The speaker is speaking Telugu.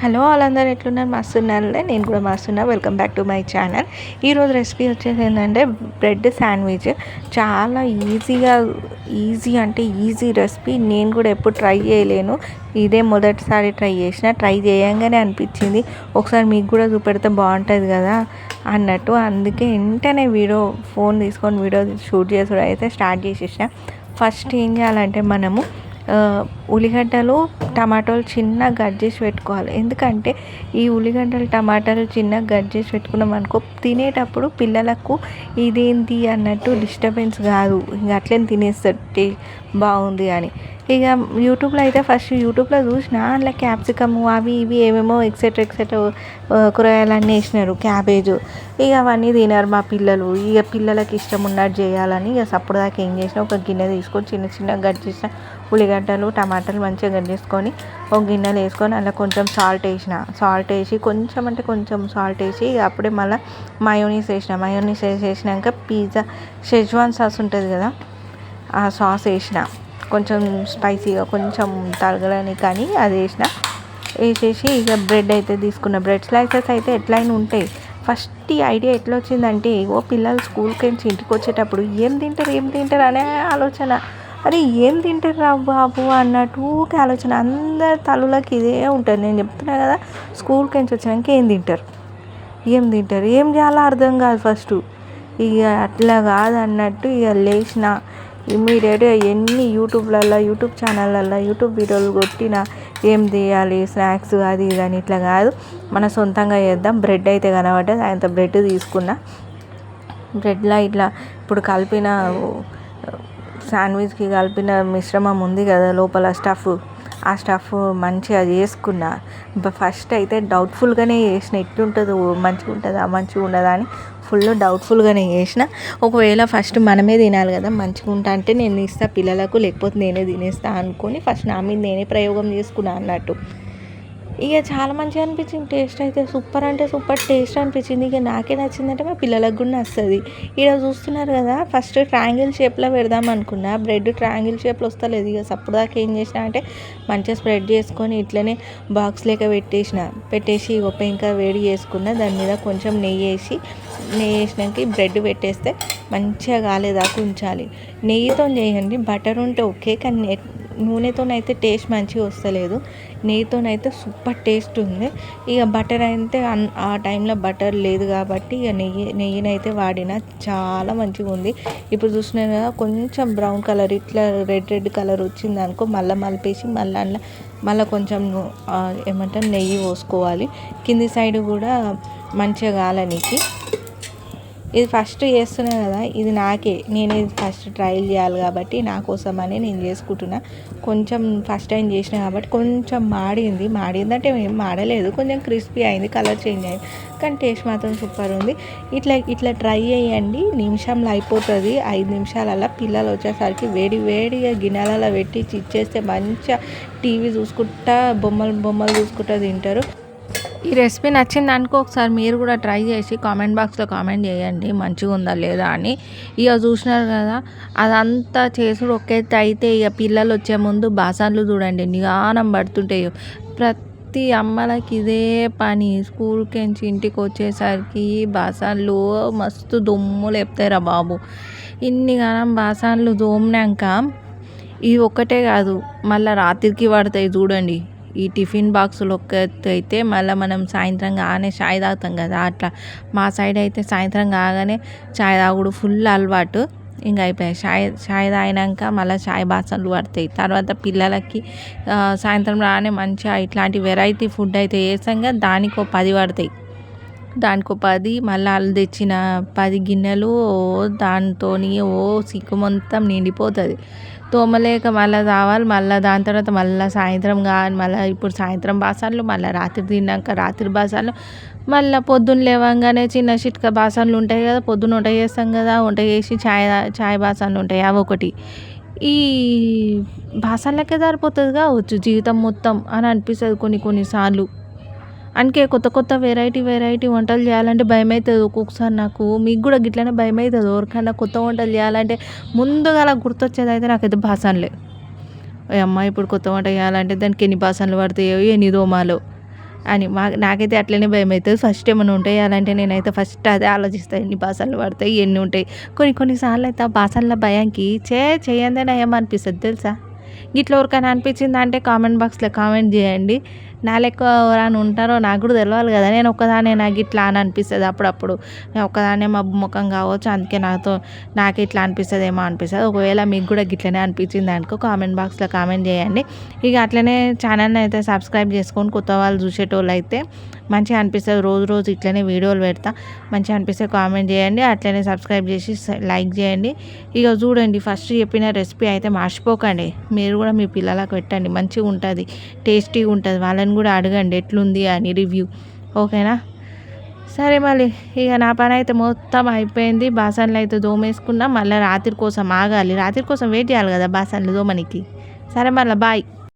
హలో వాళ్ళందరూ ఎట్లున్నారు? మస్తున్నారులే నేను కూడా మస్తున్నా. Welcome back to my channel ఈరోజు రెసిపీ వచ్చేసి ఏంటంటే బ్రెడ్ శాండ్విచ్ చాలా ఈజీగా ఈజీ అంటే ఈజీ రెసిపీ నేను కూడా ఎప్పుడు ట్రై చేయలేను. ఇదే మొదటిసారి ట్రై చేసిన. ట్రై చేయంగానే అనిపించింది. ఒకసారి మీకు కూడా చూపెడితే బాగుంటుంది కదా అన్నట్టు. అందుకే వెంటనే వీడియో ఫోన్ తీసుకొని వీడియో షూట్ చేసుడు అయితే స్టార్ట్ చేసేసిన. ఫస్ట్ ఏం చేయాలంటే మనము ఉల్లిగడ్డలు టమాటోలు చిన్న కట్ చేసి పెట్టుకోవాలి. ఎందుకంటే ఈ ఉల్లిగడ్డలు టమాటాలు చిన్న కట్ చేసి పెట్టుకున్నాం అనుకో తినేటప్పుడు పిల్లలకు ఇదేంటి అన్నట్టు డిస్టర్బెన్స్ కాదు. ఇంక అట్లనే తినేస్తారు బాగుంది అని. ఇక యూట్యూబ్లో అయితే ఫస్ట్ యూట్యూబ్లో చూసిన అందులో క్యాప్సికమ్ అవి ఇవి ఏమేమో ఎక్సెట్రా ఎక్సెట్రా కూరగాయలన్నీ వేసినారు క్యాబేజ్. ఇక అవన్నీ తినారు మా పిల్లలు. ఇక పిల్లలకి ఇష్టం ఉన్నట్టు చేయాలని ఇక సప్పుడు దాకా ఏం చేసిన ఒక గిన్నె తీసుకొని చిన్న చిన్న గట్ చేసిన ఉల్లిగడ్డలు టమాటాలు మంచిగా గట్ చేసుకొని ఒక గిన్నెలో వేసుకొని అలా కొంచెం సాల్ట్ వేసిన. సాల్ట్ వేసి కొంచెం అంటే కొంచెం సాల్ట్ వేసి ఇక అప్పుడే మళ్ళీ మయోనీస్ వేసిన. మయోనీస్ వేసేసినాక పిజ్జా షెజ్వాన్ సాస్ ఉంటుంది కదా ఆ సాస్ వేసిన. కొంచెం స్పైసీగా కొంచెం తరగలని కానీ అది వేసిన. వేసేసి ఇక బ్రెడ్ అయితే తీసుకున్న. బ్రెడ్ స్లైసెస్ అయితే ఎట్లయినా ఉంటాయి. ఫస్ట్ ఈ ఐడియా ఎట్లా వచ్చిందంటే ఓ పిల్లలు స్కూల్కి నుంచి ఇంటికి వచ్చేటప్పుడు ఏం తింటారు ఏం తింటారు అనే ఆలోచన. అరే ఏం తింటారు రా బాబు అన్నట్టు ఊరికే ఆలోచన. అందరి తలులకి ఇదే ఉంటుంది. నేను చెప్తున్నా కదా స్కూల్కి నుంచి వచ్చినాక ఏం తింటారు? ఏం తింటారు? ఏం చేయాలో అర్థం కాదు ఫస్ట్. ఇక అట్లా కాదన్నట్టు ఇక లేచిన ఇమ్మీడియట్గా ఎన్ని యూట్యూబ్లలో యూట్యూబ్ ఛానళ్ళల్లో యూట్యూబ్ వీడియోలు కొట్టిన ఏం తీయాలి స్నాక్స్ అది ఇది అని ఇట్లా కాదు. మన సొంతంగా చేద్దాం. బ్రెడ్ అయితే కనబడ్డది. అంత బ్రెడ్ తీసుకున్నా. బ్రెడ్లో ఇట్లా ఇప్పుడు కలిపిన శాండ్విచ్కి కలిపిన మిశ్రమం ఉంది కదా లోపల స్టఫ్. ఆ స్టఫ్ మంచిగా చేసుకున్నా. ఫస్ట్ అయితే డౌట్ఫుల్గానే చేసిన ఎట్లుంటుందో మంచిగా ఉంటుందా మంచిగా ఉండదా అని ఫుల్ డౌట్ఫుల్గానే చేసిన. ఒకవేళ ఫస్ట్ మనమే తినాలి కదా మంచిగా ఉంటా అంటే నేను ఇస్తా పిల్లలకు లేకపోతే నేనే తినేస్తా అనుకొని ఫస్ట్ నా మీద నేనే ప్రయోగం చేసుకున్నా అన్నట్టు. ఇక చాలా మంచిగా అనిపించింది. టేస్ట్ అయితే సూపర్ అంటే సూపర్ టేస్ట్ అనిపించింది. ఇక నాకే నచ్చిందంటే మా పిల్లలకు కూడా నచ్చుతుంది ఇక్కడ చూస్తున్నారు కదా ఫస్ట్ ట్రయాంగిల్ షేప్లో పెడదాం అనుకున్నా. బ్రెడ్ ట్రయాంగిల్ షేప్లో వస్తలేదు. ఇక సప్పుదాకా ఏం చేసిన అంటే మంచిగా స్ప్రెడ్ చేసుకొని ఇట్లనే బాక్స్ లేక పెట్టేసిన. పెట్టేసి ఒక ఇంకా వేడి చేసుకున్న. దాని మీద కొంచెం నెయ్యి వేసి నెయ్యి వేసినాక బ్రెడ్ పెట్టేస్తే మంచిగా కాలేదాకా ఉంచాలి. నెయ్యితో చేయండి. బటర్ ఉంటే ఓకే. కానీ నూనెతోనైతే టేస్ట్ మంచిగా వస్తలేదు. నెయ్యితోనైతే సూపర్ టేస్ట్ ఉంది. ఇక బటర్ అయితే ఆ టైంలో బటర్ లేదు కాబట్టి ఇక నెయ్యి నెయ్యినైతే వాడిన. చాలా మంచిగా ఉంది. ఇప్పుడు చూసినా కదా కొంచెం బ్రౌన్ కలర్ ఇట్లా రెడ్ రెడ్ కలర్ వచ్చింది అనుకో మళ్ళీ మలిపేసి మళ్ళీ అందులో మళ్ళీ కొంచెం ఏమంటారు నెయ్యి పోసుకోవాలి. కింది సైడ్ కూడా మంచిగా కాలనికి. ఇది ఫస్ట్ చేస్తున్నా కదా ఇది నాకే. నేను ఇది ఫస్ట్ ట్రయల్ చేయాలి కాబట్టి నా కోసమని నేను చేసుకుంటున్నా. కొంచెం ఫస్ట్ టైం చేసిన కాబట్టి కొంచెం మాడింది. మాడింది అంటే ఏం మాడలేదు. కొంచెం క్రిస్పీ అయింది కలర్ చేంజ్ అయింది. కానీ టేస్ట్ మాత్రం సూపర్ ఉంది. ఇట్లా ఇట్లా ట్రై చేయండి. నిమిషంలో అయిపోతుంది. ఐదు నిమిషాలలో పిల్లలు వచ్చేసరికి వేడి వేడిగా గిన్నెలలో పెట్టి ఇచ్చేస్తే మంచిగా టీవీ చూసుకుంటా బొమ్మలు బొమ్మలు చూసుకుంటా తింటారు. ఈ రెసిపీ నచ్చింది అనుకో ఒకసారి మీరు కూడా ట్రై చేసి కామెంట్ బాక్స్లో కామెంట్ చేయండి మంచిగా ఉందా లేదా అని. ఇక చూసినారు కదా అదంతా చేసుడు ఒకేత అయితే ఇక పిల్లలు వచ్చే ముందు బాసన్లు చూడండి నిదానం పడుతుంటాయి ప్రతి అమ్మలకి ఇదే పని. స్కూల్కి నుంచి ఇంటికి వచ్చేసరికి బాసన్లు మస్తు దుమ్ము లేపుతాయిరా బాబు. ఇన్ని గానం బాసన్లు దోమినాక ఇవి ఒక్కటే కాదు మళ్ళీ రాత్రికి పడతాయి చూడండి. ఈ టిఫిన్ బాక్సులు అయితే మళ్ళీ మనం సాయంత్రం కాగానే చాయ్ తాగుతాం కదా అట్లా. మా సైడ్ అయితే సాయంత్రం కాగానే చాయ్ తాగుడు ఫుల్ అలవాటు. ఇంకా అయిపోయాయి. చాయ్ చాయ్ తాగినాక మళ్ళీ చాయ్ బాసనలు పడతాయి. తర్వాత పిల్లలకి సాయంత్రం రాగానే మంచిగా ఇట్లాంటి వెరైటీ ఫుడ్ అయితే వేసాం దానికి ఒక పది పడతాయి. దానికి పది మళ్ళీ వాళ్ళు తెచ్చిన పది గిన్నెలు ఓ దానితోని ఓ సిక్కు మొత్తం నిండిపోతుంది. తోమలేక మళ్ళీ తావాలి మళ్ళీ దాని తర్వాత మళ్ళీ సాయంత్రం కానీ మళ్ళీ ఇప్పుడు సాయంత్రం బాసాన్లు మళ్ళీ రాత్రి తిన్నాక రాత్రి బాసాన్లు మళ్ళీ పొద్దున్న లేవగానే చిన్న చిట్క బాసాన్లు ఉంటాయి కదా పొద్దున్న వంట చేస్తాం కదా వంట చేసి ఛాయ్ ఛాయ్ చాయ్ బాసాన్లు ఉంటాయి అవి ఒకటి. ఈ బాసాన్లకే సరిపోతుంది కావచ్చు జీవితం మొత్తం అని అనిపిస్తుంది కొన్ని కొన్నిసార్లు అందుకే కొత్త కొత్త వెరైటీ వెరైటీ వంటలు చేయాలంటే భయం అవుతుంది ఒక్కొక్కసారి నాకు. మీకు కూడా గిట్లనే భయం అవుతుంది ఎవరికైనా కొత్త వంటలు చేయాలంటే ముందుగా అలా గుర్తొచ్చేది అయితే నాకైతే బాసాన్లే ఓ అమ్మ ఇప్పుడు కొత్త వంట చేయాలంటే దానికి ఎన్ని బాసనలు పడతాయో ఎన్ని దోమాలో? అని మా నాకైతే అట్లనే భయం అవుతుంది ఫస్ట్ ఏమైనా ఉంటాయి అలాంటి నేనైతే ఫస్ట్ అదే ఆలోచిస్తాను ఎన్ని బాసనలు పడతాయి ఎన్ని ఉంటాయి. కొన్ని కొన్నిసార్లు అయితే ఆ బాసనల భయంకి చే చేయందే ఏమనిపిస్తుంది తెలుసా? గిట్ల ఎవరికైనా అనిపించిందంటే కామెంట్ బాక్స్లో కామెంట్ చేయండి. నా లెక్క ఎవరైనా ఉంటారో నాకు కూడా తెలియాలి కదా. నేను ఒక్కదానే నాకు ఇట్లా అని అనిపిస్తుంది అప్పుడప్పుడు. నేను ఒక్కదానే మబ్బు ముఖం కావచ్చు అందుకే నాతో నాకు ఇట్లా అనిపిస్తుంది ఏమో అనిపిస్తుంది. ఒకవేళ మీకు కూడా గిట్లనే అనిపించింది అనుకో కామెంట్ బాక్స్లో కామెంట్ చేయండి. ఇక అట్లనే ఛానల్ని అయితే సబ్స్క్రైబ్ చేసుకొని కొత్త వాళ్ళు చూసేటోళ్ళు అయితే మంచిగా అనిపిస్తుంది. రోజు రోజు ఇట్లనే వీడియోలు పెడతా. మంచిగా అనిపిస్తే కామెంట్ చేయండి. అట్లనే సబ్స్క్రైబ్ చేసి లైక్ చేయండి. ఇక చూడండి ఫస్ట్ చెప్పిన రెసిపీ అయితే మర్చిపోకండి. మీరు కూడా మీ పిల్లలకు పెట్టండి. మంచిగా ఉంటుంది టేస్టీగా ఉంటుంది వాళ్ళని వాళ్ళని కూడా అడగండి ఎట్లుంది అని రివ్యూ ఓకేనా? సరే మళ్ళీ ఇక నా పని అయితే మొత్తం అయిపోయింది. బాసన్లు అయితే దోమేసుకున్నా మళ్ళీ రాత్రి కోసం ఆగాలి. రాత్రి కోసం వెయిట్ చేయాలి కదా బాసన్లు దోమనికి. సరే మళ్ళీ బాయ్